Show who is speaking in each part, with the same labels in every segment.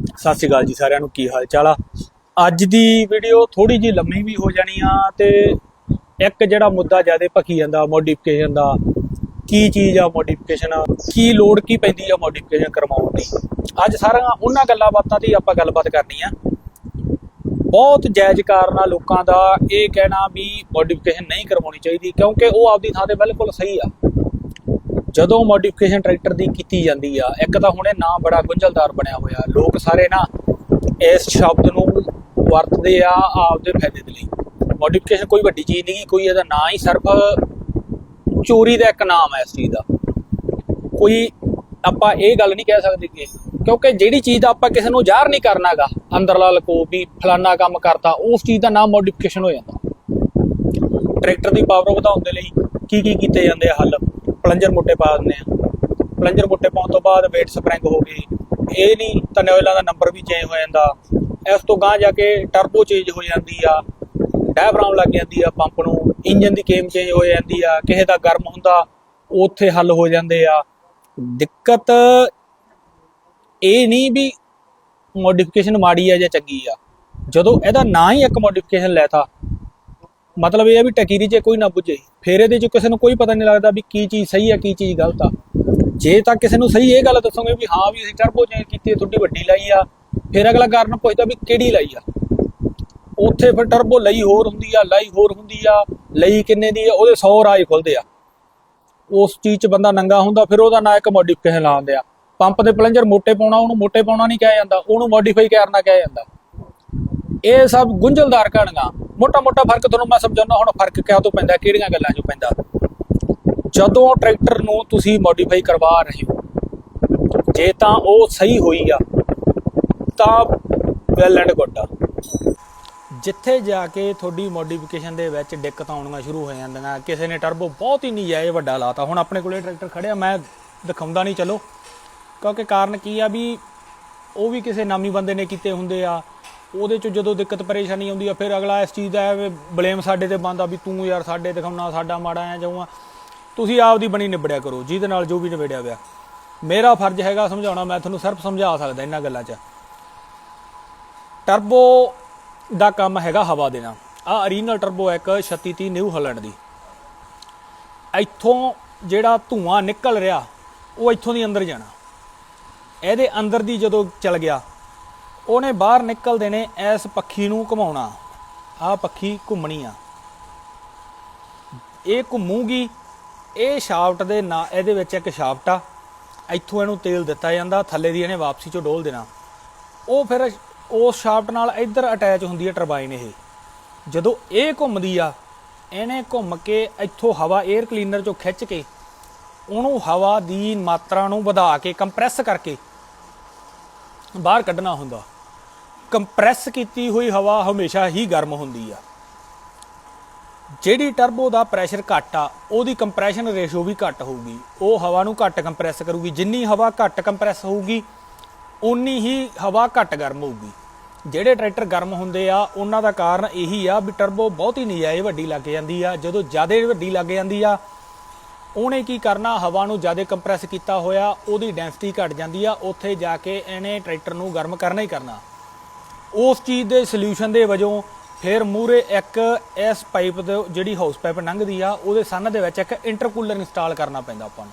Speaker 1: ਸਤਿ ਸ਼੍ਰੀ ਅਕਾਲ ਜੀ ਸਾਰਿਆਂ ਨੂੰ, ਕੀ ਹਾਲ ਚਾਲ ਆ? ਅੱਜ ਦੀ ਵੀਡੀਓ ਥੋੜੀ ਜੀ ਲੰਮੀ ਵੀ ਹੋ ਜਾਣੀ ਆ ਤੇ ਇੱਕ ਜਿਹੜਾ ਮੁੱਦਾ ਜ਼ਿਆਦਾ ਭਖੀ ਜਾਂਦਾ ਮੋਡੀਫਿਕੇਸ਼ਨ ਦਾ, ਕੀ ਚੀਜ਼ ਆ ਮੋਡੀਫਿਕੇਸ਼ਨ ਕੀ ਲੋੜ ਕੀ ਪੈਂਦੀ ਆ ਮੋਡੀਫਿਕੇਸ਼ਨ ਕਰਵਾਉਣ ਦੀ? ਅੱਜ ਸਾਰੀਆਂ ਉਹਨਾਂ ਗੱਲਾਂ ਬਾਤਾਂ ਤੇ ਆਪਾਂ ਗੱਲਬਾਤ ਕਰਨੀ ਆ। ਬਹੁਤ ਜਾਇਜ਼ ਕਾਰਨ ਆ ਲੋਕਾਂ ਦਾ ਇਹ ਕਹਿਣਾ ਵੀ ਮੋਡੀਫਿਕੇਸ਼ਨ ਨਹੀਂ ਕਰਵਾਉਣੀ ਚਾਹੀਦੀ, ਕਿਉਂਕਿ ਉਹ ਆਪਦੀ ਥਾਂ ਤੇ ਬਿਲਕੁਲ ਸਹੀ ਆ। ਜਦੋਂ ਮੋਡੀਫਿਕੇਸ਼ਨ ਟਰੈਕਟਰ ਦੀ ਕੀਤੀ ਜਾਂਦੀ ਆ, ਇੱਕ ਤਾਂ ਹੁਣ ਇਹ ਨਾਂ ਬੜਾ ਗੁੰਝਲਦਾਰ ਬਣਿਆ ਹੋਇਆ। ਲੋਕ ਸਾਰੇ ਨਾ ਇਸ ਸ਼ਬਦ ਨੂੰ ਵਰਤਦੇ ਆ ਆਪਦੇ ਫਾਇਦੇ ਦੇ ਲਈ। ਮੋਡੀਫਿਕੇਸ਼ਨ ਕੋਈ ਵੱਡੀ ਚੀਜ਼ ਨਹੀਂ ਕੋਈ ਇਹਦਾ ਨਾਂ ਹੀ ਸਿਰਫ ਚੋਰੀ ਦਾ ਇੱਕ ਨਾਮ ਹੈ ਇਸ ਚੀਜ਼ ਦਾ। ਕੋਈ ਆਪਾਂ ਇਹ ਗੱਲ ਨਹੀਂ ਕਹਿ ਸਕਦੇ ਕਿ ਕਿਉਂਕਿ ਜਿਹੜੀ ਚੀਜ਼ ਦਾ ਆਪਾਂ ਕਿਸੇ ਨੂੰ ਜ਼ਾਹਰ ਨਹੀਂ ਕਰਨਾਗਾ ਅੰਦਰਲਾ ਲਕੋ ਵੀ ਫਲਾਨਾ ਕੰਮ ਕਰਤਾ, ਉਸ ਚੀਜ਼ ਦਾ ਨਾਮ ਮੋਡੀਫਿਕੇਸ਼ਨ ਹੋ ਜਾਂਦਾ। ਟਰੈਕਟਰ ਦੀ ਪਾਵਰ ਵਧਾਉਣ ਦੇ ਲਈ ਕੀ ਕੀ ਕੀਤੇ ਜਾਂਦੇ ਆ ਹੱਲ? ਪਲੰਜਰ ਮੋਟੇ ਪਾ ਦਿੰਦੇ ਆ। ਪਲੰਜਰ ਮੋਟੇ ਪਾਉਣ ਤੋਂ ਬਾਅਦ ਵੇਟ ਸਪਰਿੰਗ ਹੋ ਗਈ। ਇਹ ਨਹੀਂ ਤਨੇ ਆਇਲਾਂ ਦਾ ਨੰਬਰ ਵੀ ਚੇਂਜ ਹੋ ਜਾਂਦਾ। ਇਸ ਤੋਂ ਗਾਂ ਜਾ ਕੇ ਟਰਬੋ ਚੇਂਜ ਹੋ ਜਾਂਦੀ ਆ। ਡਾਇਫਰਾਮ ਲੱਗ ਜਾਂਦੀ ਆ ਪੰਪ ਨੂੰ। ਇੰਜਨ ਦੀ ਕੇਮ ਚੇਂਜ ਹੋ ਜਾਂਦੀ ਆ। ਕਿਸੇ ਦਾ ਗਰਮ ਹੁੰਦਾ, ਉੱਥੇ ਹੱਲ ਹੋ ਜਾਂਦੇ ਆ। ਦਿੱਕਤ ਇਹ ਨਹੀਂ ਵੀ ਮੋਡੀਫਿਕੇਸ਼ਨ ਮਾੜੀ ਆ ਜਾਂ ਚੰਗੀ ਆ। ਜਦੋਂ ਇਹਦਾ ਨਾਂ ਹੀ ਇੱਕ ਮੋਡੀਫਿਕੇਸ਼ਨ ਲੈਤਾ ਮਤਲਬ ਇਹ ਆ ਵੀ ਟਕੀਰੀ 'ਚ ਕੋਈ ਨਾ ਪੁੱਜੇ ਫਿਰ ਇਹਦੇ 'ਚ ਕਿਸੇ ਨੂੰ ਕੋਈ ਪਤਾ ਨਹੀਂ ਲੱਗਦਾ ਵੀ ਕੀ ਚੀਜ਼ ਸਹੀ ਆ, ਕੀ ਚੀਜ਼ ਗਲਤ ਆ। ਜੇ ਤਾਂ ਕਿਸੇ ਨੂੰ ਸਹੀ ਇਹ ਗੱਲ ਦੱਸੋਗੇ ਵੀ ਹਾਂ ਵੀ ਅਸੀਂ ਟਰਬੋ ਚੇਂਜ ਕੀਤੀ, ਤੁਹਾਡੀ ਵੱਡੀ ਲਾਈ ਆ। ਫਿਰ ਅਗਲਾ ਕਾਰਨ ਪੁੱਛਦਾ ਵੀ ਕਿਹੜੀ ਲਾਈ ਆ। ਉੱਥੇ ਫਿਰ ਟਰਬੋ ਲਈ ਹੋਰ ਹੁੰਦੀ ਆ, ਲਾਈ ਹੋਰ ਹੁੰਦੀ ਆ, ਲਈ ਕਿੰਨੇ ਦੀ ਆ, ਉਹਦੇ 100 ਰਾਜ ਖੁੱਲਦੇ ਆ। ਉਸ ਚੀਜ਼ 'ਚ ਬੰਦਾ ਨੰਗਾ ਹੁੰਦਾ, ਫਿਰ ਉਹਦਾ ਨਾਂ ਇੱਕ ਮੋਡੀਫਿਕੇਸ਼ਨ ਲਾਉਂਦੇ ਆ। ਪੰਪ ਦੇ ਪਲੰਜਰ ਮੋਟੇ ਪਾਉਣਾ, ਉਹਨੂੰ ਮੋਟੇ ਪਾਉਣਾ ਨਹੀਂ ਕਿਹਾ ਜਾਂਦਾ, ਉਹਨੂੰ ਮੋਡੀਫਾਈ ਕਰਨਾ ਕਿਹਾ ਜਾਂਦਾ। ਇਹ ਸਭ ਗੁੰਝਲਦਾਰ ਕਹਾਣੀਆਂ। ਮੋਟਾ ਮੋਟਾ ਫ਼ਰਕ ਤੁਹਾਨੂੰ ਮੈਂ ਸਮਝਾਉਣਾ ਹੁਣ ਫ਼ਰਕ ਕਿਆ ਤੋਂ ਪੈਂਦਾ, ਕਿਹੜੀਆਂ ਗੱਲਾਂ 'ਚੋਂ ਪੈਂਦਾ। ਜਦੋਂ ਟਰੈਕਟਰ ਨੂੰ ਤੁਸੀਂ ਮੋਡੀਫਾਈ ਕਰਵਾ ਰਹੇ ਹੋ, ਜੇ ਤਾਂ ਉਹ ਸਹੀ ਹੋਈ ਆ, ਤਾਂ ਵੈਲ ਐਂਡ ਗੁੱਡ ਆ। ਜਿੱਥੇ ਜਾ ਕੇ ਤੁਹਾਡੀ ਮੋਡੀਫਿਕੇਸ਼ਨ ਦੇ ਵਿੱਚ ਦਿੱਕਤਾਂ ਆਉਣੀਆਂ ਸ਼ੁਰੂ ਹੋ ਜਾਂਦੀਆਂ, ਕਿਸੇ ਨੇ ਟਰਬੋ ਬਹੁਤ ਹੀ ਨਜਾਇਜ਼ ਵੱਡਾ ਲਾਤਾ। ਹੁਣ ਆਪਣੇ ਕੋਲੇ ਟਰੈਕਟਰ ਖੜਿਆ, ਮੈਂ ਦਿਖਾਉਂਦਾ ਨਹੀਂ, ਚਲੋ। ਕਿਉਂਕਿ ਕਾਰਨ ਕੀ ਆ ਵੀ ਉਹ ਵੀ ਕਿਸੇ ਨਾਮੀ ਬੰਦੇ ਨੇ ਕੀਤੇ ਹੁੰਦੇ ਆ। ਉਹਦੇ ਚ ਜਦੋਂ ਦਿੱਕਤ ਪਰੇਸ਼ਾਨੀ ਆਉਂਦੀ ਆ, ਫਿਰ ਅਗਲਾ ਇਸ ਚੀਜ਼ ਦਾ ਬਲੇਮ ਸਾਡੇ ਤੇ ਬੰਦਾ ਵੀ ਤੂੰ ਯਾਰ ਸਾਡੇ ਦਿਖਾਉਣਾ, ਸਾਡਾ ਮਾੜਾ ਆ। ਜਾਊਗਾ ਤੁਸੀਂ ਆਪਦੀ ਬਣੀ ਨਿਬੜਿਆ ਕਰੋ, ਜਿਹਦੇ ਨਾਲ ਜੋ ਵੀ ਨਿਬੜਿਆ ਹੋਇਆ। ਮੇਰਾ ਫਰਜ਼ ਹੈਗਾ ਸਮਝਾਉਣਾ, ਮੈਂ ਤੁਹਾਨੂੰ ਸਿਰਫ ਸਮਝਾ ਸਕਦਾ ਇਹਨਾਂ ਗੱਲਾਂ 'ਚ। ਟਰਬੋ ਦਾ ਕੰਮ ਹੈਗਾ ਹਵਾ ਦੇਣਾ। ਆ ਓਰੀਜਨਲ ਟਰਬੋ ਹੈ ਇੱਕ 3630 ਨਿਊ ਹਲੈਂਡ ਦੀ। ਇੱਥੋਂ ਜਿਹੜਾ ਧੂਆਂ ਨਿਕਲ ਰਿਹਾ, ਉਹ ਇੱਥੋਂ ਦੀ ਅੰਦਰ ਜਾਣਾ। ਇਹਦੇ ਅੰਦਰ ਦੀ ਜਦੋਂ ਚਲ ਗਿਆ ਉਹਨੇ ਬਾਹਰ ਨਿਕਲਦੇ ਨੇ ਇਸ ਪੱਖੀ ਨੂੰ ਘੁਮਾਉਣਾ। ਆ ਪੱਖੀ ਘੁੰਮਣੀ ਆ। ਇਹ ਘੁੰਮੂਗੀ, ਇਹ ਸ਼ਾਫਟ ਦੇ ਨਾ, ਇਹਦੇ ਵਿੱਚ ਇੱਕ ਸ਼ਾਫਟ ਆ। ਇੱਥੋਂ ਇਹਨੂੰ ਤੇਲ ਦਿੱਤਾ ਜਾਂਦਾ, ਥੱਲੇ ਦੀ ਇਹਨੇ ਵਾਪਸੀ ਚੋਂ ਡੋਲ ਦੇਣਾ। ਉਹ ਫਿਰ ਉਸ ਸ਼ਾਫਟ ਨਾਲ ਇੱਧਰ ਅਟੈਚ ਹੁੰਦੀ ਹੈ ਟਰਬਾਈਨ ਇਹ। ਜਦੋਂ ਇਹ ਘੁੰਮਦੀ ਆ, ਇਹਨੇ ਘੁੰਮ ਕੇ ਇੱਥੋਂ ਹਵਾ 에ਅਰ ਕਲੀਨਰ ਚੋਂ ਖਿੱਚ ਕੇ ਉਹਨੂੰ ਹਵਾ ਦੀ ਮਾਤਰਾ ਨੂੰ ਵਧਾ ਕੇ ਕੰਪਰੈਸ ਕਰਕੇ ਬਾਹਰ ਕੱਢਣਾ ਹੁੰਦਾ। ਕੰਪਰੈਸ ਕੀਤੀ ਹੋਈ ਹਵਾ ਹਮੇਸ਼ਾ ਹੀ ਗਰਮ ਹੁੰਦੀ ਆ। ਜਿਹੜੀ ਟਰਬੋ ਦਾ ਪ੍ਰੈਸ਼ਰ ਘੱਟ ਆ, ਉਹਦੀ ਕੰਪਰੈਸ਼ਨ ਰੇਸ਼ੋ ਵੀ ਘੱਟ ਹੋਊਗੀ। ਉਹ ਹਵਾ ਨੂੰ ਘੱਟ ਕੰਪਰੈਸ ਕਰੂਗੀ। ਜਿੰਨੀ ਹਵਾ ਘੱਟ ਕੰਪਰੈਸ ਹੋਊਗੀ ਉਨੀ ਹੀ ਹਵਾ ਘੱਟ ਗਰਮ ਹੋਊਗੀ। ਜਿਹੜੇ ਟਰੈਕਟਰ ਗਰਮ ਹੁੰਦੇ ਆ, ਉਹਨਾਂ ਦਾ ਕਾਰਨ ਇਹੀ ਆ ਵੀ ਟਰਬੋ ਬਹੁਤ ਹੀ ਨਜਾਇਜ਼ ਵੱਡੀ ਲੱਗ ਜਾਂਦੀ ਆ। ਜਦੋਂ ਜ਼ਿਆਦਾ ਵੱਡੀ ਲੱਗ ਜਾਂਦੀ ਆ, ਉਹਨੇ ਕੀ ਕਰਨਾ, ਹਵਾ ਨੂੰ ਜ਼ਿਆਦਾ ਕੰਪਰੈਸ ਕੀਤਾ ਹੋਇਆ, ਉਹਦੀ ਡੈਂਸਿਟੀ ਘਟ ਜਾਂਦੀ ਆ। ਉੱਥੇ ਜਾ ਕੇ ਇਹਨੇ ਟਰੈਕਟਰ ਨੂੰ ਗਰਮ ਕਰਨਾ ਹੀ ਕਰਨਾ। ਉਸ ਚੀਜ਼ ਦੇ ਸੋਲੂਸ਼ਨ ਦੇ ਵਜੋਂ ਫਿਰ ਮੂਰੇ ਇੱਕ ਇਸ ਪਾਈਪ ਦੇ ਜਿਹੜੀ ਹਾਊਸ ਪਾਈਪ ਲੰਘਦੀ ਆ, ਉਹਦੇ ਸੰਨ ਦੇ ਵਿੱਚ ਇੱਕ ਇੰਟਰਕੂਲਰ ਇੰਸਟਾਲ ਕਰਨਾ ਪੈਂਦਾ ਆਪਾਂ ਨੂੰ।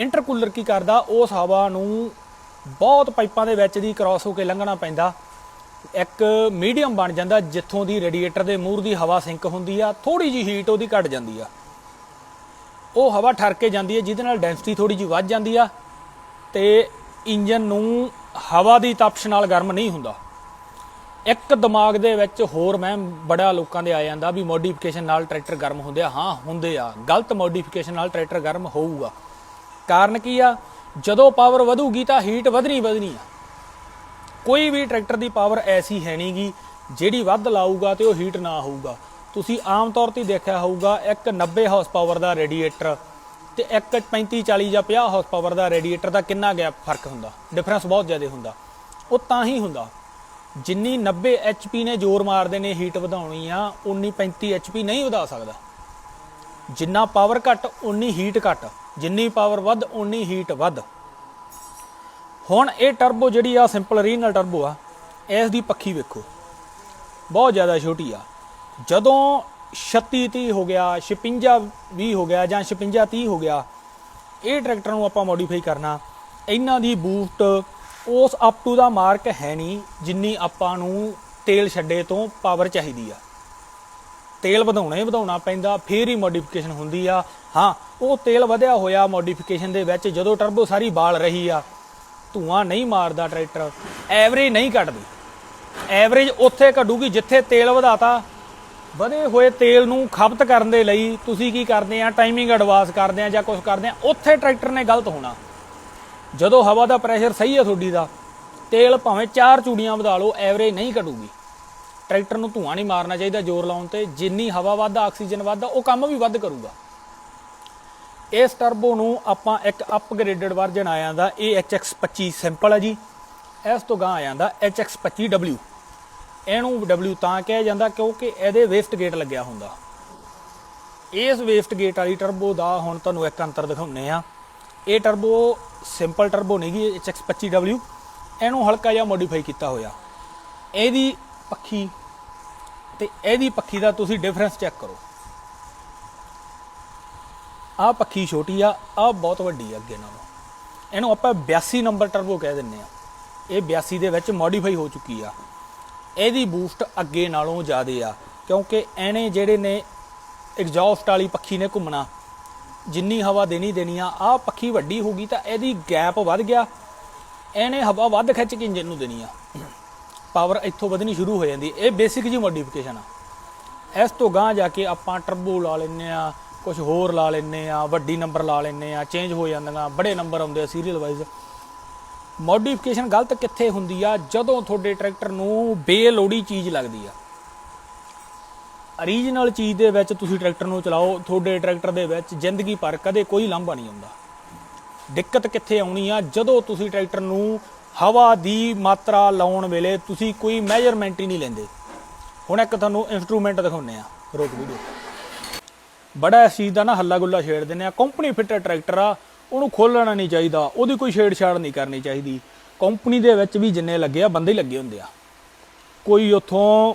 Speaker 1: ਇੰਟਰਕੂਲਰ ਕੀ ਕਰਦਾ? ਉਸ ਹਵਾ ਨੂੰ ਬਹੁਤ ਪਾਈਪਾਂ ਦੇ ਵਿੱਚ ਦੀ ਕ੍ਰਾਸ ਹੋ ਕੇ ਲੰਘਣਾ ਪੈਂਦਾ। ਇੱਕ ਮੀਡੀਅਮ ਬਣ ਜਾਂਦਾ ਜਿੱਥੋਂ ਦੀ ਰੇਡੀਏਟਰ ਦੇ ਮੂਹਰ ਦੀ ਹਵਾ ਸਿੰਕ ਹੁੰਦੀ ਆ ਥੋੜੀ ਜੀ ਹੀਟ ਉਹਦੀ ਘਟ ਜਾਂਦੀ ਆ। ਉਹ ਹਵਾ ਠਰ ਕੇ ਜਾਂਦੀ ਹੈ ਜਿਹਦੇ ਨਾਲ ਡੈਂਸਿਟੀ ਥੋੜੀ ਜੀ ਵੱਧ ਜਾਂਦੀ ਆ ਤੇ ਇੰਜਨ ਨੂੰ ਹਵਾ ਦੀ ਤਪਸ਼ ਨਾਲ ਗਰਮ ਨਹੀਂ ਹੁੰਦਾ। ਇੱਕ ਦਿਮਾਗ ਦੇ ਵਿੱਚ ਹੋਰ ਮੈਂ ਬੜਾ ਲੋਕਾਂ ਦੇ ਆ ਜਾਂਦਾ ਵੀ ਮੋਡੀਫਿਕੇਸ਼ਨ ਨਾਲ ਟਰੈਕਟਰ ਗਰਮ ਹੁੰਦੇ ਆ। ਹਾਂ, ਹੁੰਦੇ ਆ। ਗਲਤ ਮੋਡੀਫਿਕੇਸ਼ਨ ਨਾਲ ਟਰੈਕਟਰ ਗਰਮ ਹੋਊਗਾ। ਕਾਰਨ ਕੀ ਆ? ਜਦੋਂ ਪਾਵਰ ਵਧੂਗੀ ਤਾਂ ਹੀਟ ਵਧਣੀ ਵਧਣੀ ਆ। ਕੋਈ ਵੀ ਟਰੈਕਟਰ ਦੀ ਪਾਵਰ ਐਸੀ ਹੈ ਨਹੀਂਗੀ ਜਿਹੜੀ ਵੱਧ ਲਾਊਗਾ ਤੇ ਉਹ ਹੀਟ ਨਾ ਹੋਊਗਾ। ਤੁਸੀਂ ਆਮ ਤੌਰ ਤੇ ਦੇਖਿਆ ਹੋਊਗਾ, ਇੱਕ 90 ਹਾਰਸ ਪਾਵਰ ਦਾ ਰੇਡੀਏਟਰ ਤੇ ਇੱਕ 35 40 ਜਾਂ 50 ਹਾਰਸ ਪਾਵਰ ਦਾ ਰੇਡੀਏਟਰ ਦਾ ਕਿੰਨਾ ਗੈਪ ਫ਼ਰਕ ਹੁੰਦਾ? ਡਿਫਰੈਂਸ ਬਹੁਤ ਜ਼ਿਆਦਾ ਹੁੰਦਾ। ਉਹ ਤਾਂ ਹੀ ਹੁੰਦਾ। ਜਿੰਨੀ 90 HP ਨੇ ਜ਼ੋਰ ਮਾਰਦੇ ਨੇ ਹੀਟ ਵਧਾਉਣੀ ਆ, ਉਨੀ 35 HP ਨਹੀਂ ਵਧਾ ਸਕਦਾ। ਜਿੰਨਾ ਪਾਵਰ ਘੱਟ, ਉਨੀ ਹੀਟ ਘੱਟ। ਜਿੰਨੀ ਪਾਵਰ ਵੱਧ, ਉਨੀ ਹੀਟ ਵੱਧ। ਹੁਣ ਇਹ ਟਰਬੋ ਜਿਹੜੀ ਆ, ਸਿੰਪਲ ਰੀਜਨਲ ਟਰਬੋ ਆ, ਇਸ ਦੀ ਪੱਖੀ ਵੇਖੋ। ਬਹੁਤ ਜ਼ਿਆਦਾ ਛੋਟੀ ਆ। ਜਦੋਂ 36 30 ਹੋ ਗਿਆ 56 20 ਹੋ ਗਿਆ ਜਾਂ 56 30 ਹੋ ਗਿਆ, ਇਹ ਟਰੈਕਟਰ ਨੂੰ ਆਪਾਂ ਮੋਡੀਫਾਈ ਕਰਨਾ। ਇਹਨਾਂ ਦੀ ਬੂਸਟ ਉਸ ਅਪ ਟੂ ਦਾ ਮਾਰਕ ਹੈ ਨਹੀਂ ਜਿੰਨੀ ਆਪਾਂ ਨੂੰ ਤੇਲ ਛੱਡੇ ਤੋਂ ਪਾਵਰ ਚਾਹੀਦੀ ਆ। ਤੇਲ ਵਧਾਉਣਾ ਹੀ ਵਧਾਉਣਾ ਪੈਂਦਾ, ਫੇਰ ਹੀ ਮੋਡੀਫਿਕੇਸ਼ਨ ਹੁੰਦੀ ਆ। ਹਾਂ, ਉਹ ਤੇਲ ਵਧਿਆ ਹੋਇਆ ਮੋਡੀਫਿਕੇਸ਼ਨ ਦੇ ਵਿੱਚ ਜਦੋਂ ਟਰਬੋ ਸਾਰੀ ਬਾਲ ਰਹੀ ਆ, ਧੂਆਂ ਨਹੀਂ ਮਾਰਦਾ ਟਰੈਕਟਰ ਐਵਰੇਜ ਨਹੀਂ ਕੱਢਦੀ। ਐਵਰੇਜ ਉੱਥੇ ਕੱਢੂਗੀ ਜਿੱਥੇ ਤੇਲ ਵਧਾਤਾ। ਵਧੇ ਹੋਏ ਤੇਲ ਨੂੰ ਖਪਤ ਕਰਨ ਦੇ ਲਈ ਤੁਸੀਂ ਕੀ ਕਰਦੇ ਆ ਟਾਈਮਿੰਗ ਐਡਵਾਂਸ ਕਰਦੇ ਆ ਜਾਂ ਕੁਝ ਕਰਦੇ ਆ, ਉੱਥੇ ਟਰੈਕਟਰ ਨੇ ਗਲਤ ਹੋਣਾ। ਜਦੋਂ ਹਵਾ ਦਾ ਪ੍ਰੈਸ਼ਰ ਸਹੀ ਹੈ ਤੁਹਾਡੀ ਦਾ, ਤੇਲ ਭਾਵੇਂ ਚਾਰ ਚੂੜੀਆਂ ਵਧਾ ਲਓ ਐਵਰੇਜ ਨਹੀਂ ਘਟੂਗੀ। ਟਰੈਕਟਰ ਨੂੰ ਧੂਆਂ ਨਹੀਂ ਮਾਰਨਾ ਚਾਹੀਦਾ ਜ਼ੋਰ ਲਾਉਣ ਤੇ, ਜਿੰਨੀ ਹਵਾ ਵੱਧਦਾ, ਆਕਸੀਜਨ ਵੱਧਦਾ, ਉਹ ਕੰਮ ਵੀ ਵੱਧ ਕਰੂਗਾ। ਇਸ ਟਰਬੋ ਨੂੰ ਆਪਾਂ ਇੱਕ ਅਪਗ੍ਰੇਡਡ ਵਰਜ਼ਨ ਆ ਜਾਂਦਾ ਇਹ HX25 ਸਿੰਪਲ ਹੈ ਜੀ। ਇਸ ਤੋਂ ਗਾਂ ਆ ਜਾਂਦਾ HX25W ਇਹਨੂੰ W ਤਾਂ ਕਿਹਾ ਜਾਂਦਾ ਕਿਉਂਕਿ ਇਹਦੇ ਵੇਸਟ ਗੇਟ ਲੱਗਿਆ ਹੁੰਦਾ। ਇਸ ਵੇਸਟ ਗੇਟ ਵਾਲੀ ਟਰਬੋ ਦਾ ਹੁਣ ਤੁਹਾਨੂੰ ਇੱਕ ਅੰਤਰ ਦਿਖਾਉਨੇ ਆ। ਇਹ ਟਰਬੋ ਸਿੰਪਲ ਟਰਬੋ ਨਹੀਂ ਗੀ HX25W ਇਹਨੂੰ ਹਲਕਾ ਜਿਹਾ ਮੋਡੀਫਾਈ ਕੀਤਾ ਹੋਇਆ। ਇਹਦੀ ਪੱਖੀ ਤੇ ਇਹਦੀ ਪੱਖੀ ਦਾ ਤੁਸੀਂ ਡਿਫਰੈਂਸ ਚੈੱਕ ਕਰੋ। ਆਹ ਪੱਖੀ ਛੋਟੀ ਆ, ਆਹ ਬਹੁਤ ਵੱਡੀ ਆ ਅੱਗੇ ਨਾਲੋਂ। ਇਹਨੂੰ ਆਪਾਂ 82 ਨੰਬਰ ਟਰਬੋ ਕਹਿ ਦਿੰਨੇ ਆ। ਇਹ 82 ਦੇ ਵਿੱਚ ਮੋਡੀਫਾਈ ਹੋ ਚੁੱਕੀ ਆ। ਇਹਦੀ ਬੂਸਟ ਅੱਗੇ ਨਾਲੋਂ ਜ਼ਿਆਦਾ ਆ, ਕਿਉਂਕਿ ਇਹਨੇ ਜਿਹੜੇ ਨੇ ਐਗਜ਼ੌਸਟ ਵਾਲੀ ਪੱਖੀ ਨੇ ਘੁੰਮਣਾ ਜਿੰਨੀ ਹਵਾ ਦੇਣੀ ਦੇਣੀ ਆ, ਆਹ ਪੱਖੀ ਵੱਡੀ ਹੋ ਗਈ ਤਾਂ ਇਹਦੀ ਗੈਪ ਵੱਧ ਗਿਆ। ਇਹਨੇ ਹਵਾ ਵੱਧ ਖਿੱਚ ਕੇ ਇੰਜਨ ਨੂੰ ਦੇਣੀ ਆ। ਪਾਵਰ ਇੱਥੋਂ ਵਧਣੀ ਸ਼ੁਰੂ ਹੋ ਜਾਂਦੀ। ਇਹ ਬੇਸਿਕ ਜੀ ਮੋਡੀਫਿਕੇਸ਼ਨ ਆ। ਇਸ ਤੋਂ ਗਾਂ ਜਾ ਕੇ ਆਪਾਂ ਟਰਬੋ ਲਾ ਲੈਨੇ ਆ ਕੁਝ ਹੋਰ ਲਾ ਲੈਨੇ ਆ, ਵੱਡੀ ਨੰਬਰ ਲਾ ਲੈਨੇ ਆ ਚੇਂਜ ਹੋ ਜਾਂਦੀਆਂ, ਬੜੇ ਨੰਬਰ ਆਉਂਦੇ ਆ ਸੀਰੀਅਲ ਵਾਈਜ਼ ਮੋਡੀਫਿਕੇਸ਼ਨ ਗਲਤ ਕਿੱਥੇ ਹੁੰਦੀ ਆ? ਜਦੋਂ ਤੁਹਾਡੇ ਟਰੈਕਟਰ ਨੂੰ ਬੇਲੋੜੀ ਚੀਜ਼ ਲੱਗਦੀ ਆ। ਓਰੀਜਨਲ ਚੀਜ਼ ਦੇ ਵਿੱਚ ਤੁਸੀਂ ਟਰੈਕਟਰ ਨੂੰ ਚਲਾਓ, ਤੁਹਾਡੇ ਟਰੈਕਟਰ ਦੇ ਵਿੱਚ ਜ਼ਿੰਦਗੀ ਭਰ ਕਦੇ ਕੋਈ ਲਾਂਭਾ ਨਹੀਂ ਆਉਂਦਾ। ਦਿੱਕਤ ਕਿੱਥੇ ਆਉਣੀ ਆ? ਜਦੋਂ ਤੁਸੀਂ ਟਰੈਕਟਰ ਨੂੰ ਹਵਾ ਦੀ ਮਾਤਰਾ ਲਾਉਣ ਵੇਲੇ ਤੁਸੀਂ ਕੋਈ ਮੈਜ਼ਰਮੈਂਟ ਹੀ ਨਹੀਂ ਲੈਂਦੇ। ਹੁਣ ਇੱਕ ਤੁਹਾਨੂੰ ਇਨਸਟਰੂਮੈਂਟ ਦਿਖਾਉਨੇ ਆ ਰੋਕ ਵੀਡੀਓ ਬੜਾ ਇਸ ਚੀਜ਼ ਦਾ ਨਾ ਹੱਲਾ ਗੁੱਲਾ ਛੇੜ ਦਿੰਦੇ ਆ। ਕੰਪਨੀ ਫਿੱਟਡ ਟਰੈਕਟਰ ਆ, ਉਹਨੂੰ ਖੋਲਣਾ ਨਹੀਂ ਚਾਹੀਦਾ, ਉਹਦੀ ਕੋਈ ਛੇੜਛਾੜ ਨਹੀਂ ਕਰਨੀ ਚਾਹੀਦੀ। ਕੰਪਨੀ ਦੇ ਵਿੱਚ ਵੀ ਜਿੰਨੇ ਲੱਗੇ ਆ, ਬੰਦੇ ਹੀ ਲੱਗੇ ਹੁੰਦੇ ਆ। ਕੋਈ ਉੱਥੋਂ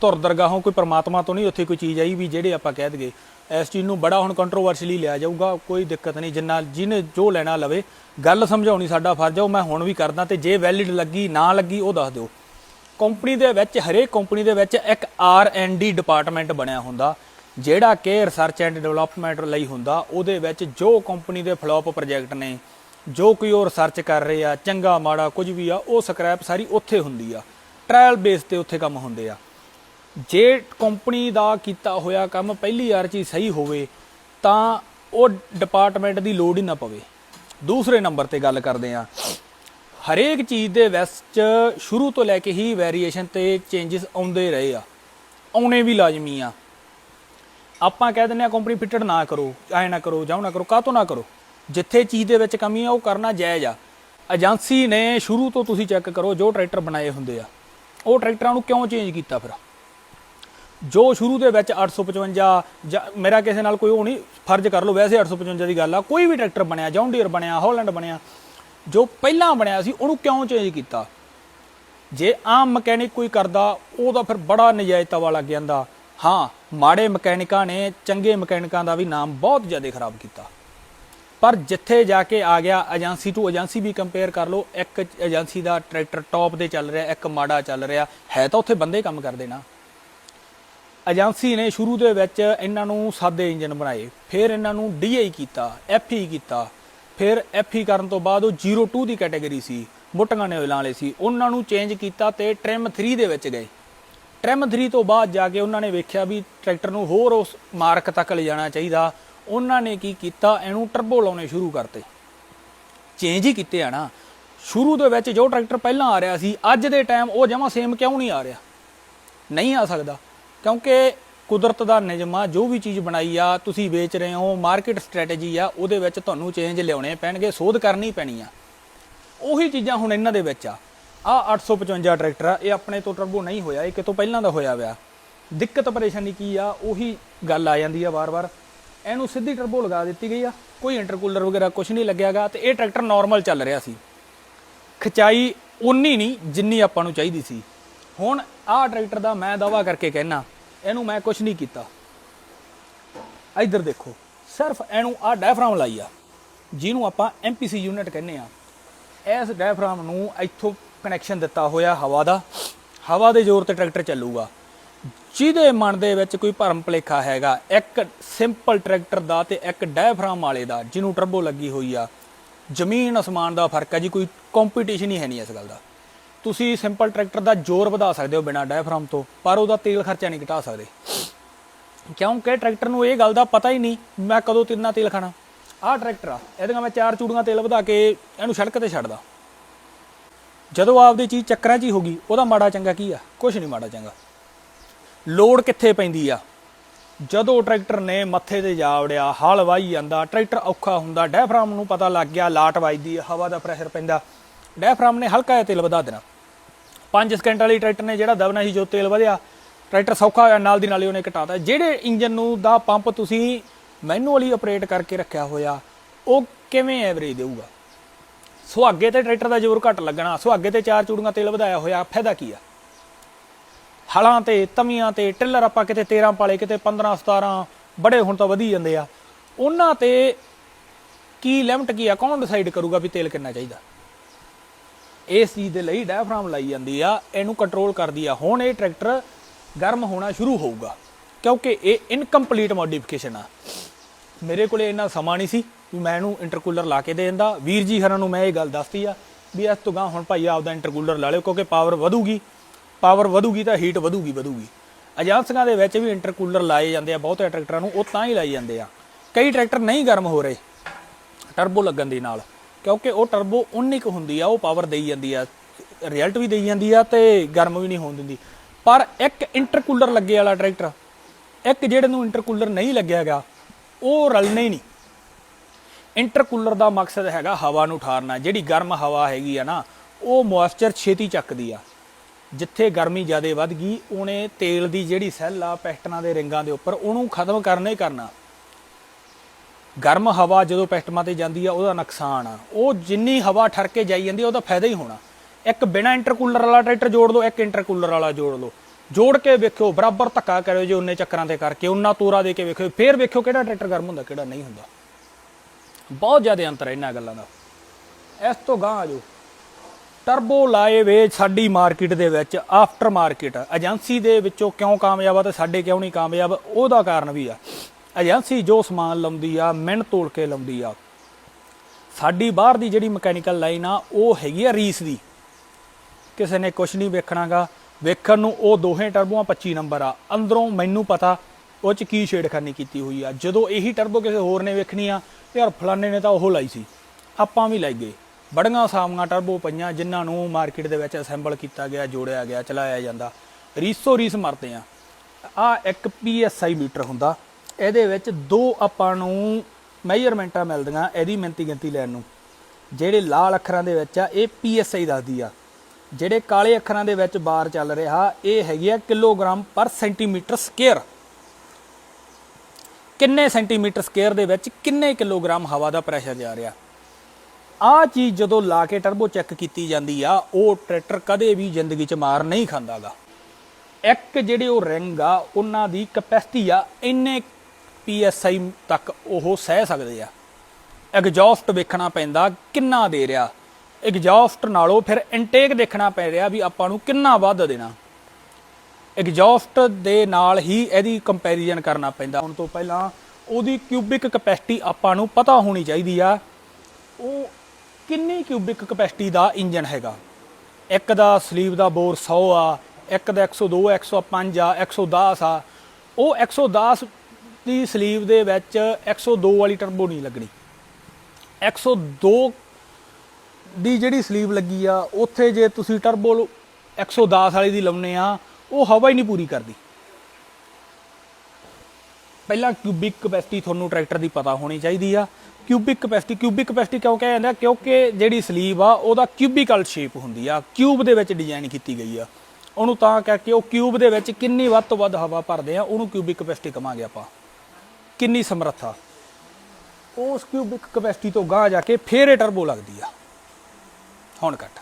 Speaker 1: ਧੁਰ ਦਰਗਾਹੋਂ ਕੋਈ ਪਰਮਾਤਮਾ ਤੋਂ ਨਹੀਂ ਉੱਥੇ ਕੋਈ ਚੀਜ਼ ਆਈ ਵੀ ਜਿਹੜੇ ਆਪਾਂ ਕਹਿ ਦਈਏ, ਇਸ ਚੀਜ਼ ਨੂੰ ਬੜਾ ਹੁਣ ਕੰਟਰੋਵਰਸ਼ਲੀ ਲਿਆ ਜਾਊਗਾ, ਕੋਈ ਦਿੱਕਤ ਨਹੀਂ, ਜਿੰਨਾ ਜਿਹਨੇ ਜੋ ਲੈਣਾ ਲਵੇ, ਗੱਲ ਸਮਝਾਉਣੀ ਸਾਡਾ ਫਰਜ਼ ਆ, ਉਹ ਮੈਂ ਹੁਣ ਵੀ ਕਰਦਾ ਤੇ ਜੇ ਵੈਲਿਡ ਲੱਗੀ, ਨਾ ਲੱਗੀ, ਉਹ ਦੱਸ ਦਿਓ। ਕੰਪਨੀ ਦੇ ਵਿੱਚ, ਹਰੇਕ ਕੰਪਨੀ ਦੇ ਵਿੱਚ ਇੱਕ ਆਰ ਐਂਡ ਡੀ ਡਿਪਾਰਟਮੈਂਟ ਬਣਿਆ ਹੁੰਦਾ, ਜਿਹੜਾ ਕਿ ਰਿਸਰਚ ਐਂਡ ਡਿਵੈਲਪਮੈਂਟ ਲਈ ਹੁੰਦਾ, ਉਹਦੇ ਵਿੱਚ ਜੋ ਕੰਪਨੀ ਦੇ ਫਲॉप ਪ੍ਰੋਜੈਕਟ ਨੇ, ਜੋ ਕੋਈ ਉਹ ਰਿਸਰਚ ਕਰ ਰਹੇ ਆ, ਚੰਗਾ, ਮਾੜਾ ਕੁਝ ਵੀ ਆ, ਉਹ ਸਕ੍ਰੈਪ ਸਾਰੀ ਉੱਥੇ ਹੁੰਦੀ ਆ। ਟ੍ਰਾਇਲ ਬੇਸ ਤੇ ਉੱਥੇ ਕੰਮ ਹੁੰਦੇ ਆ। ਜੇ ਕੰਪਨੀ ਦਾ ਕੀਤਾ ਹੋਇਆ ਕੰਮ ਪਹਿਲੀ ਵਾਰ 'ਚ ਹੀ ਸਹੀ ਹੋਵੇ, ਤਾਂ ਉਹ ਡਿਪਾਰਟਮੈਂਟ ਦੀ ਲੋੜ ਹੀ ਨਾ ਪਵੇ। ਦੂਸਰੇ ਨੰਬਰ ਤੇ ਗੱਲ ਕਰਦੇ ਆ ਹਰੇਕ ਚੀਜ਼ ਦੇ ਵਿੱਚ ਸ਼ੁਰੂ ਤੋਂ ਲੈ ਕੇ ਹੀ ਵੇਰੀਏਸ਼ਨ ਤੇ ਚੇਂजेस ਆਉਂਦੇ ਰਹੇ ਆ। ਆਉਣੇ ਵੀ ਲਾਜ਼ਮੀ ਆ। ਆਪਾਂ ਕਹਿ ਦਿੰਦੇ ਆ ਕੰਪਨੀ ਫਿਟਡ ਨਾ ਕਰੋ, ਐ ਨਾ ਕਰੋ, ਜਾਉ ਨਾ ਕਰੋ ਕਾਹ ਤੋਂ ਨਾ ਕਰੋ। ਜਿੱਥੇ ਚੀਜ਼ ਦੇ ਵਿੱਚ ਕਮੀ ਆ, ਉਹ ਕਰਨਾ ਜਾਇਜ਼ ਆ। ਏਜੰਸੀ ਨੇ ਸ਼ੁਰੂ ਤੋਂ ਤੁਸੀਂ ਚੈੱਕ ਕਰੋ ਜੋ ਟਰੈਕਟਰ ਬਣਾਏ ਹੁੰਦੇ ਆ। ਉਹ ਟਰੈਕਟਰਾਂ ਨੂੰ ਕਿਉਂ ਚੇਂਜ ਕੀਤਾ ਫਿਰ? ਜੋ ਸ਼ੁਰੂ ਦੇ ਵਿੱਚ 855 ਜਾਂ ਮੇਰਾ ਕਿਸੇ ਨਾਲ ਕੋਈ ਉਹ ਨਹੀਂ, ਫਰਜ਼ ਕਰ ਲਓ, ਵੈਸੇ 855 ਦੀ ਗੱਲ ਆ, ਕੋਈ ਵੀ ਟਰੈਕਟਰ ਬਣਿਆ ਜੌਨ ਡੀਅਰ ਬਣਿਆ ਹਾਲੈਂਡ ਬਣਿਆ, ਜੋ ਪਹਿਲਾਂ ਬਣਿਆ ਸੀ, ਉਹਨੂੰ ਕਿਉਂ ਚੇਂਜ ਕੀਤਾ? ਜੇ ਆਮ ਮਕੈਨਿਕ ਕੋਈ ਕਰਦਾ, ਉਹ ਤਾਂ ਫਿਰ ਬੜਾ ਨਜਾਇਜ਼ ਤਵਾ ਲੱਗ ਜਾਂਦਾ। ਹਾਂ, ਮਾੜੇ ਮਕੈਨਿਕਾਂ ਨੇ ਚੰਗੇ ਮਕੈਨਿਕਾਂ ਦਾ ਵੀ ਨਾਮ ਬਹੁਤ ਜ਼ਿਆਦਾ ਖਰਾਬ ਕੀਤਾ। ਪਰ ਜਿੱਥੇ ਜਾ ਕੇ ਆ ਗਿਆ ਏਜੰਸੀ ਟੂ ਏਜੰਸੀ ਵੀ ਕੰਪੇਅਰ ਕਰ ਲਓ, ਇੱਕ ਏਜੰਸੀ ਦਾ ਟਰੈਕਟਰ ਟੌਪ ਦੇ ਚੱਲ ਰਿਹਾ, ਇੱਕ ਮਾੜਾ ਚੱਲ ਰਿਹਾ, ਹੈ ਤਾਂ ਉੱਥੇ ਬੰਦੇ ਕੰਮ ਕਰਦੇ ਨਾ। ਏਜੰਸੀ ਨੇ ਸ਼ੁਰੂ ਦੇ ਵਿੱਚ ਇਹਨਾਂ ਨੂੰ ਸਾਦੇ ਇੰਜਨ ਬਣਾਏ, ਫਿਰ ਇਹਨਾਂ ਨੂੰ ਡੀਆਈ ਕੀਤਾ ਐਫਈ ਕੀਤਾ, ਫਿਰ ਐਫਈ ਕਰਨ ਤੋਂ ਬਾਅਦ ਉਹ 02 ਦੀ ਕੈਟਾਗਰੀ ਸੀ, ਮੋਟੀਆਂ ਨੇ ਵਾਲੇ ਸੀ, ਉਹਨਾਂ ਨੂੰ ਚੇਂਜ ਕੀਤਾ ਤੇ ਟ੍ਰਿਮ 3 ਦੇ ਵਿੱਚ ਗਏ। ਟ੍ਰਿਮ 3 ਤੋਂ ਬਾਅਦ ਜਾ ਕੇ ਉਹਨਾਂ ਨੇ ਵੇਖਿਆ ਵੀ ਟਰੈਕਟਰ ਨੂੰ ਹੋਰ ਉਸ ਮਾਰਕ ਤੱਕ ਲਿਜਾਣਾ ਚਾਹੀਦਾ, ਉਹਨਾਂ ਨੇ ਕੀ ਕੀਤਾ, ਇਹਨੂੰ ਟਰਬੋ ਲਾਉਣੇ ਸ਼ੁਰੂ ਕਰਤੇ। ਚੇਂਜ ਹੀ ਕੀਤੇ ਆ ਨਾ। ਸ਼ੁਰੂ ਦੇ ਵਿੱਚ ਜੋ ਟਰੈਕਟਰ ਪਹਿਲਾਂ ਆ ਰਿਹਾ ਸੀ, ਅੱਜ ਦੇ ਟਾਈਮ ਉਹ ਜਮਾ ਸੇਮ ਕਿਉਂ ਨਹੀਂ ਆ ਰਿਹਾ? ਨਹੀਂ ਆ ਸਕਦਾ। ਕਿਉਂਕਿ ਕੁਦਰਤ ਦਾ ਨਿਯਮ ਆ, ਜੋ ਵੀ ਚੀਜ਼ ਬਣਾਈ ਆ, ਤੁਸੀਂ ਵੇਚ ਰਹੇ ਹੋ ਮਾਰਕੀਟ ਸਟ੍ਰੈਟਜੀ ਆ, ਉਹਦੇ ਵਿੱਚ ਤੁਹਾਨੂੰ ਚੇਂਜ ਲਿਆਉਣੇ ਪੈਣਗੇ, ਸੋਧ ਕਰਨੀ ਪੈਣੀ ਆ। ਉਹੀ ਚੀਜ਼ਾਂ ਹੁਣ ਇਹਨਾਂ ਦੇ ਵਿੱਚ ਆ। ਆ 855 ਟਰੈਕਟਰ ਆ, ਇਹ ਆਪਣੇ ਤੋਂ ਟਰਬੋ ਨਹੀਂ ਹੋਇਆ, ਇਹ ਕਿਤੋਂ ਪਹਿਲਾਂ ਦਾ ਹੋਇਆ ਵਿਆ ਦਿੱਕਤ ਪਰੇਸ਼ਾਨੀ ਕੀ ਆ, ਉਹੀ ਗੱਲ ਆ ਜਾਂਦੀ ਆ ਵਾਰ-ਵਾਰ। ਇਹਨੂੰ ਸਿੱਧੀ ਟਰਬੋ ਲਗਾ ਦਿੱਤੀ ਗਈ ਆ, ਕੋਈ ਇੰਟਰਕੂਲਰ ਵਗੈਰਾ ਕੁਝ ਨਹੀਂ ਲੱਗਿਆਗਾ ਤੇ ਇਹ ਟਰੈਕਟਰ ਨਾਰਮਲ ਚੱਲ ਰਿਹਾ ਸੀ। ਖਿਚਾਈ ਉਨੀ ਨਹੀਂ ਜਿੰਨੀ ਆਪਾਂ ਨੂੰ ਚਾਹੀਦੀ ਸੀ। ਹੁਣ ਆਹ ਟਰੈਕਟਰ ਦਾ ਮੈਂ ਦਾਵਾ ਕਰਕੇ ਕਹਿਣਾ ਇਹਨੂੰ ਮੈਂ ਕੁਝ ਨਹੀਂ ਕੀਤਾ। ਇੱਧਰ ਦੇਖੋ, ਸਿਰਫ ਇਹਨੂੰ ਆਹ ਡਾਇਫਰਾਮ ਲਾਈ ਆ, ਜਿਹਨੂੰ ਆਪਾਂ ਐਮਪੀਸੀ ਯੂਨਿਟ ਕਹਿੰਦੇ ਆ। ਇਸ ਡਾਇਫਰਾਮ ਨੂੰ ਇੱਥੋਂ ਕਨੈਕਸ਼ਨ ਦਿੱਤਾ ਹੋਇਆ ਹਵਾ ਦਾ। ਹਵਾ ਦੇ ਜ਼ੋਰ ਤੇ ਟਰੈਕਟਰ ਚੱਲੂਗਾ। ਜਿਹਦੇ ਮਨ ਦੇ ਵਿੱਚ ਕੋਈ ਭਰਮ ਭਲੇਖਾ ਹੈਗਾ, ਇੱਕ ਸਿੰਪਲ ਟਰੈਕਟਰ ਦਾ ਤੇ ਇੱਕ ਡਾਇਫਰਾਮ ਵਾਲੇ ਦਾ, ਜਿਹਨੂੰ ਟਰਬੋ ਲੱਗੀ ਹੋਈ ਆ। ਜ਼ਮੀਨ ਅਸਮਾਨ ਦਾ ਫ਼ਰਕ ਹੈ ਜੀ, ਕੋਈ ਕੰਪੀਟੀਸ਼ਨ ਹੀ ਹੈ ਨਹੀਂ ਇਸ ਗੱਲ ਦਾ। ਤੁਸੀਂ ਸਿੰਪਲ ਟਰੈਕਟਰ ਦਾ ਜ਼ੋਰ ਵਧਾ ਸਕਦੇ ਹੋ ਬਿਨਾਂ ਡਾਇਫਰਾਮ ਤੋਂ, ਪਰ ਉਹਦਾ ਤੇਲ ਖਰਚਾ ਨਹੀਂ ਘਟਾ ਸਕਦੇ। ਕਿਉਂਕਿ ਟਰੈਕਟਰ ਨੂੰ ਇਹ ਗੱਲ ਦਾ ਪਤਾ ਹੀ ਨਹੀਂ, ਮੈਂ ਕਦੋਂ ਤਿੰਨਾ ਤੇਲ ਖਾਣਾ। ਆਹ ਟਰੈਕਟਰ ਆ ਇਹਦੀਆਂ ਮੈਂ ਚਾਰ ਚੂੜੀਆਂ ਤੇਲ ਵਧਾ ਕੇ ਇਹਨੂੰ ਸੜਕ ਤੇ ਛੱਡਦਾ। ਜਦੋਂ ਆਪਦੀ ਚੀਜ਼ ਚੱਕਰਾਂ 'ਚ ਹੀ ਹੋਗੀ ਉਹਦਾ ਮਾੜਾ ਚੰਗਾ ਕੀ ਆ? ਕੁਝ ਨਹੀਂ ਮਾੜਾ ਚੰਗਾ। ਲੋਡ ਕਿੱਥੇ ਪੈਂਦੀ ਆ? ਜਦੋਂ ਟਰੈਕਟਰ ਨੇ ਮੱਥੇ ਤੇ ਜਾ ਵੜਿਆ, ਹਲ ਵਾਈ ਜਾਂਦਾ ਟਰੈਕਟਰ ਔਖਾ ਹੁੰਦਾ ਡਾਇਫਰਾਮ ਨੂੰ ਪਤਾ ਲੱਗ ਗਿਆ, ਲਾਟ ਵੱਜਦੀ ਹਵਾ ਦਾ ਪ੍ਰੈਸ਼ਰ ਪੈਂਦਾ। ਡਾਇਫਰਾਮ ਨੇ ਹਲਕਾ ਜਿਹਾ ਤੇਲ ਵਧਾ ਦੇਣਾ। 5 ਸਕਿੰਟ ਵਾਲੀ ਟਰੈਕਟਰ ਨੇ ਜਿਹੜਾ ਦਬਣਾ ਸੀ, ਜੋ ਤੇਲ ਵਧਿਆ, ਟਰੈਕਟਰ ਸੌਖਾ ਹੋਇਆ, ਨਾਲ ਦੀ ਨਾਲ ਹੀ ਉਹਨੇ ਘਟਾਤਾ। ਜਿਹੜੇ ਇੰਜਨ ਨੂੰ ਦਾ ਪੰਪ ਤੁਸੀਂ ਮੈਨੂਅਲੀ ਆਪਰੇਟ ਕਰਕੇ ਰੱਖਿਆ ਹੋਇਆ, ਉਹ ਕਿਵੇਂ ਐਵਰੇਜ ਦੇਊਗਾ? ਸੁਹਾਗੇ ਤੇ ਟਰੈਕਟਰ ਦਾ ਜ਼ੋਰ ਘੱਟ ਲੱਗਣਾ ਸੁਹਾਗੇ ਤੇ ਚਾਰ ਚੂੜੀਆਂ ਤੇਲ ਵਧਾਇਆ ਹੋਇਆ, ਫਾਇਦਾ ਕੀ ਆ? ਹਲਾਂ ਤੇ ਤਮੀਆਂ ਤੇ, ਟਿੱਲਰ ਆਪਾਂ ਕਿਤੇ 13 ਪਾਲੇ, ਕਿਤੇ 15 17 ਬੜੇ ਹੁਣ ਤਾਂ ਵਧੀ ਜਾਂਦੇ ਆ। ਉਹਨਾਂ ਤੇ ਕੀ ਲਿਮਟ ਕੀ ਆ? ਕੌਣ ਡਿਸਾਈਡ ਕਰੂਗਾ ਵੀ ਤੇਲ ਕਿੰਨਾ ਚਾਹੀਦਾ? ਇਸ ਚੀਜ਼ ਦੇ ਲਈ ਡਾਇਫਰਾਮ ਲਾਈ ਜਾਂਦੀ ਆ, ਇਹਨੂੰ ਕੰਟਰੋਲ ਕਰਦੀ ਆ। ਹੁਣ ਇਹ ਟਰੈਕਟਰ ਗਰਮ ਹੋਣਾ ਸ਼ੁਰੂ ਹੋਊਗਾ, ਕਿਉਂਕਿ ਇਹ ਇਨਕੰਪਲੀਟ ਮੋਡੀਫਿਕੇਸ਼ਨ ਆ। ਮੇਰੇ ਕੋਲੇ ਇੰਨਾ ਸਮਾਂ ਨਹੀਂ ਸੀ ਵੀ ਮੈਂ ਇਹਨੂੰ ਇੰਟਰਕੂਲਰ ਲਾ ਕੇ ਦੇ ਦਿੰਦਾ। ਵੀਰ ਜੀ ਹਰਾਂ ਨੂੰ ਮੈਂ ਇਹ ਗੱਲ ਦੱਸਤੀ ਆ ਵੀ ਇਸ ਤੋਂ ਗਾਂ ਹੁਣ ਭਾਈ ਆਪਦਾ ਇੰਟਰਕੂਲਰ ਲਾ ਲਿਓ, ਕਿਉਂਕਿ ਪਾਵਰ ਵਧੂਗੀ। ਪਾਵਰ ਵਧੂਗੀ ਤਾਂ ਹੀਟ ਵਧੂਗੀ ਵਧੂਗੀ। ਏਜੰਸੀਆਂ ਦੇ ਵਿੱਚ ਵੀ ਇੰਟਰਕੂਲਰ ਲਾਏ ਜਾਂਦੇ ਆ, ਬਹੁਤੇ ਟਰੈਕਟਰਾਂ ਨੂੰ, ਉਹ ਤਾਂ ਹੀ ਲਾਏ ਜਾਂਦੇ ਆ। ਕਈ ਟਰੈਕਟਰ ਨਹੀਂ ਗਰਮ ਹੋ ਰਹੇ ਟਰਬੋ ਲੱਗਣ ਦੇ ਨਾਲ। ਕਿਉਂਕਿ ਉਹ ਟਰਬੋ ਉਨੀ ਕੁ ਹੁੰਦੀ ਆ, ਉਹ ਪਾਵਰ ਦੇਈ ਜਾਂਦੀ ਆ ਰਿਜ਼ਲਟ ਵੀ ਦੇਈ ਜਾਂਦੀ ਆ ਤੇ ਗਰਮ ਵੀ ਨਹੀਂ ਹੋਣ ਦਿੰਦੀ। ਪਰ ਇੱਕ ਇੰਟਰਕੂਲਰ ਲੱਗੇ ਵਾਲਾ ਟਰੈਕਟਰ ਇੱਕ ਜਿਹੜੇ ਨੂੰ ਇੰਟਰਕੂਲਰ ਨਹੀਂ ਲੱਗਿਆਗਾ ਉਹ ਰਲਣੇ ਹੀ ਨਹੀਂ। ਇੰਟਰਕੂਲਰ ਦਾ ਮਕਸਦ ਹੈਗਾ ਹਵਾ ਨੂੰ ਠਾਰਨਾ ਜਿਹੜੀ ਗਰਮ ਹਵਾ ਹੈਗੀ ਆ ਨਾ, ਉਹ ਮੋਇਸਚਰ ਛੇਤੀ ਚੱਕਦੀ ਆ। ਜਿੱਥੇ ਗਰਮੀ ਜ਼ਿਆਦਾ ਵੱਧ ਗਈ, ਉਹਨੇ ਤੇਲ ਦੀ ਜਿਹੜੀ ਸੈੱਲ ਆ ਪੈਸਟਨਾਂ ਦੇ ਰਿੰਗਾਂ ਦੇ ਉੱਪਰ, ਉਹਨੂੰ ਖਤਮ ਕਰਨਾ ਹੀ ਕਰਨਾ। ਗਰਮ ਹਵਾ ਜਦੋਂ ਪੈਸਟਮਾਂ ਤੇ ਜਾਂਦੀ ਆ, ਉਹਦਾ ਨੁਕਸਾਨ ਆ। ਉਹ ਜਿੰਨੀ ਹਵਾ ਠਰ ਕੇ ਜਾਈ ਜਾਂਦੀ ਆ, ਉਹਦਾ ਫਾਇਦਾ ਹੀ ਹੋਣਾ। ਇੱਕ ਬਿਨਾ ਇੰਟਰਕੂਲਰ ਵਾਲਾ ਟਰੈਕਟਰ ਜੋੜ ਲਓ, ਇੱਕ ਇੰਟਰਕੂਲਰ ਵਾਲਾ ਜੋੜ ਲਓ। ਜੋੜ ਕੇ ਵੇਖਿਓ, ਬਰਾਬਰ ਧੱਕਾ ਕਰਿਓ ਜੇ ਉਹਨੇ ਚੱਕਰਾਂ ਤੇ ਕਰਕੇ, ਉਹਨਾਂ ਤੋਰਾ ਦੇ ਕੇ ਵੇਖਿਓ। ਫੇਰ ਵੇਖਿਓ ਕਿਹੜਾ ਟਰੈਕਟਰ ਗਰਮ ਹੁੰਦਾ, ਕਿਹੜਾ ਨਹੀਂ ਹੁੰਦਾ। ਬਹੁਤ ਜ਼ਿਆਦਾ ਅੰਤਰ ਹੈ ਇਹਨਾਂ ਗੱਲਾਂ ਦਾ। ਇਸ ਤੋਂ ਗਾਂ ਆ ਜਾਓ। ਟਰਬੋ ਲਾਏ ਵੇ ਸਾਡੀ ਮਾਰਕੀਟ ਦੇ ਵਿੱਚ ਆਫਟਰ ਮਾਰਕੀਟ ਏਜੰਸੀ ਦੇ ਵਿੱਚੋਂ ਕਿਉਂ ਕਾਮਯਾਬ ਆ ਤੇ ਸਾਡੇ ਕਿਉਂ ਨਹੀਂ ਕਾਮਯਾਬ, ਉਹਦਾ ਕਾਰਨ ਵੀ ਆ। ਏਜੰਸੀ ਜੋ ਸਮਾਨ ਲਾਉਂਦੀ ਆ, ਮਿਹਨਤ ਤੋੜ ਕੇ ਲਾਉਂਦੀ ਆ। ਸਾਡੀ ਬਾਹਰ ਦੀ ਜਿਹੜੀ ਮਕੈਨੀਕਲ ਲਾਈਨ ਆ, ਉਹ ਹੈਗੀ ਆ ਰੀਸ ਦੀ। ਕਿਸੇ ਨੇ ਕੁਝ ਨਹੀਂ ਵੇਖਣਾਗਾ। ਵੇਖਣ ਨੂੰ ਉਹ ਦੋਹੇ ਟਰਬੋਆਂ 25 ਨੰਬਰ ਆ। ਅੰਦਰੋਂ ਮੈਨੂੰ ਪਤਾ ਉਹ ਚ ਕੀ ਛੇੜਖਾਨੀ ਕੀਤੀ ਹੋਈ ਆ। ਜਦੋਂ ਇਹੀ ਟਰਬੋ ਕਿਸੇ ਹੋਰ ਨੇ ਵੇਖਣੀ ਆ ਯਾਰ ਫਲਾਣੇ ਨੇ ਤਾਂ ਉਹ ਲਾਈ ਸੀ। ਆਪਾਂ ਵੀ ਲਾਈ ਗਏ। ਬੜੀਆਂ ਸਾਮੀਆਂ ਟਰਬੋ ਪਈਆਂ, ਜਿਨ੍ਹਾਂ ਨੂੰ ਮਾਰਕੀਟ ਦੇ ਵਿੱਚ ਅਸੈਂਬਲ ਕੀਤਾ ਗਿਆ, ਜੋੜਿਆ ਗਿਆ, ਚਲਾਇਆ ਜਾਂਦਾ। ਰੀਸੋ ਰੀਸ ਮਰਦੇ ਆ। ਆ ਇੱਕ ਪੀਐਸਆਈ ਮੀਟਰ ਹੁੰਦਾ। ਇਹਦੇ ਵਿੱਚ ਦੋ ਆਪਾਂ ਨੂੰ ਮੈਜ਼ਰਮੈਂਟਾਂ ਮਿਲਦੀਆਂ ਇਹਦੀ ਮਿੰਤੀ ਗਿਣਤੀ ਲੈਣ ਨੂੰ। ਜਿਹੜੇ ਲਾਲ ਅੱਖਰਾਂ ਦੇ ਵਿੱਚ ਆ, ਇਹ ਪੀਐਸਆਈ ਦੱਸਦੀ ਆ। ਜਿਹੜੇ ਕਾਲੇ ਅੱਖਰਾਂ ਦੇ ਵਿੱਚ ਬਾਰ ਚੱਲ ਰਿਹਾ, ਇਹ ਹੈਗੀ ਆ ਕਿਲੋਗ੍ਰਾਮ ਪਰ ਸੈਂਟੀਮੀਟਰ ਸਕੁਅਰ। ਕਿੰਨੇ ਸੈਂਟੀਮੀਟਰ ਸਕੁਅਰ ਦੇ ਵਿੱਚ ਕਿੰਨੇ ਕਿਲੋਗ੍ਰਾਮ ਹਵਾ ਦਾ ਪ੍ਰੈਸ਼ਰ ਜਾ ਰਿਹਾ? ਆ ਚੀਜ਼ ਜਦੋਂ ਲਾ ਕੇ ਟਰਬੋ ਚੈੱਕ ਕੀਤੀ ਜਾਂਦੀ ਆ, ਉਹ ਟਰੈਕਟਰ ਕਦੇ ਵੀ ਜ਼ਿੰਦਗੀ 'ਚ ਮਾਰ ਨਹੀਂ ਖਾਂਦਾਗਾ। ਇੱਕ ਜਿਹੜੇ ਉਹ ਰਿੰਗ ਆ, ਉਹਨਾਂ ਦੀ ਕਪੈਸਿਟੀ ਆ ਇੰਨੇ ਪੀਐਸਆਈ ਤੱਕ ਉਹ ਸਹਿ ਸਕਦੇ ਆ। ਐਗਜ਼ੌਸਟ ਵੇਖਣਾ ਪੈਂਦਾ ਕਿੰਨਾ ਦੇ ਰਿਹਾ। ਐਗਜ਼ੌਸਟ ਨਾਲੋਂ ਫਿਰ ਇਨਟੇਕ ਦੇਖਣਾ ਪੈ ਰਿਹਾ ਵੀ ਆਪਾਂ ਨੂੰ ਕਿੰਨਾ ਵੱਧ ਦੇਣਾ। ਐਗਜ਼ੌਸਟ ਦੇ ਨਾਲ ਹੀ ਇਹਦੀ ਕੰਪੈਰੀਜ਼ਨ ਕਰਨਾ ਪੈਂਦਾ। ਹੁਣ ਤੋਂ ਪਹਿਲਾਂ ਉਹਦੀ ਕਿਊਬਿਕ ਕਪੈਸਿਟੀ ਆਪਾਂ ਨੂੰ ਪਤਾ ਹੋਣੀ ਚਾਹੀਦੀ ਆ। ਉਹ ਕਿੰਨੀ ਕਿਊਬਿਕ ਕਪੈਸਿਟੀ ਦਾ ਇੰਜਨ ਹੈਗਾ। ਇੱਕ ਦਾ ਸਲੀਵ ਦਾ ਬੋਰ 100 ਆ, ਇੱਕ ਦਾ 102 105 ਆ 110 ਆ। ਉਹ 110 ਦੀ ਸਲੀਵ ਦੇ ਵਿੱਚ 102 ਵਾਲੀ ਟਰਬੋ ਨਹੀਂ ਲੱਗਣੀ। 102 ਦੀ ਜਿਹੜੀ ਸਲੀਵ ਲੱਗੀ ਆ, ਉੱਥੇ ਜੇ ਤੁਸੀਂ ਟਰਬੋ 110 ਵਾਲੀ ਦੀ ਲਾਉਨੇ ਆ, ਉਹ ਹਵਾ ਹੀ ਨਹੀਂ ਪੂਰੀ ਕਰਦੀ। ਪਹਿਲਾਂ ਕਿਊਬਿਕ ਕਪੈਸਿਟੀ ਤੁਹਾਨੂੰ ਟਰੈਕਟਰ ਦੀ ਪਤਾ ਹੋਣੀ ਚਾਹੀਦੀ ਆ। ਕਿਊਬਿਕ ਕਪੈਸਿਟੀ ਕਿਊਬਿਕ ਕਪੈਸਿਟੀ ਕਿਉਂ ਕਿਹਾ ਜਾਂਦਾ? ਕਿਉਂਕਿ ਜਿਹੜੀ ਸਲੀਵ ਆ, ਉਹਦਾ ਕਿਊਬਿਕਲ ਸ਼ੇਪ ਹੁੰਦੀ ਆ। ਕਿਊਬ ਦੇ ਵਿੱਚ ਡਿਜ਼ਾਈਨ ਕੀਤੀ ਗਈ ਆ। ਉਹਨੂੰ ਤਾਂ ਕਹਿ ਕੇ ਉਹ ਕਿਊਬ ਦੇ ਵਿੱਚ ਕਿੰਨੀ ਵੱਧ ਤੋਂ ਵੱਧ ਹਵਾ ਭਰਦੇ ਆ, ਉਹਨੂੰ ਕਿਊਬਿਕ ਕਪੈਸਿਟੀ ਕਵਾਂਗੇ ਆਪਾਂ। ਕਿੰਨੀ ਸਮਰੱਥਾ ਉਸ ਕਿਊਬਿਕ ਕਪੈਸਿਟੀ ਤੋਂ ਗਾਂਹ ਜਾ ਕੇ ਫੇਰ ਇਹ ਟਰਬੋ ਲੱਗਦੀ ਆ। ਹੁਣ ਕੱਟ